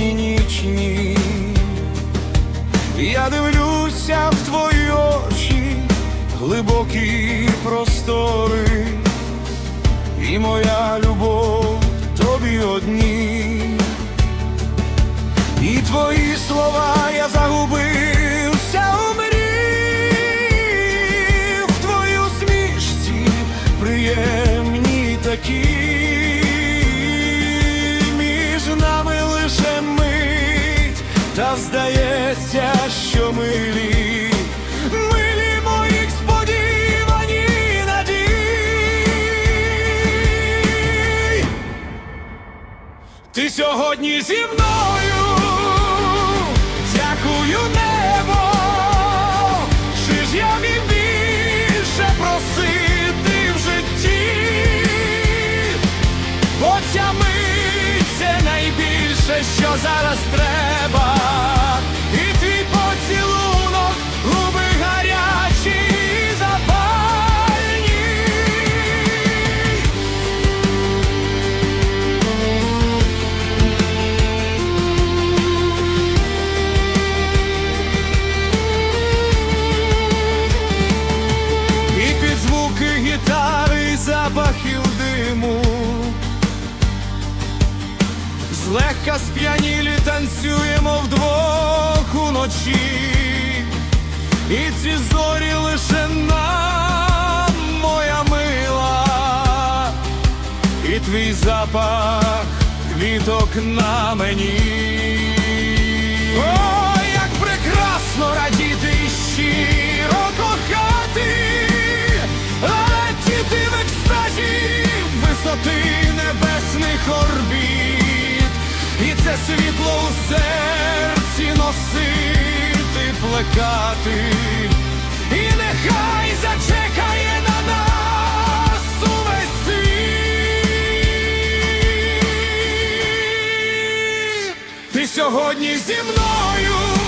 безодні нічні. Я дивлюся в твої очі, глибокі простори, і моя любов тобі одні, І твої слова я загубився здається, що милі, милі моїх сподівані надій. Ти сьогодні зі мною, дякую небо, чи ж я міг більше просити в житті, бо ця мить це найбільше, що зараз треба, Злегка сп'янілі танцюємо вдвох уночі, і ці зорі лише нам, моя мила, і твій запах квіток на мені. О, як прекрасно радіти і кохати, летіти в екстазі висоти небесних орбіт, це світло у серці носити, плекати, і нехай зачекає на нас увесь. Ти сьогодні зі мною,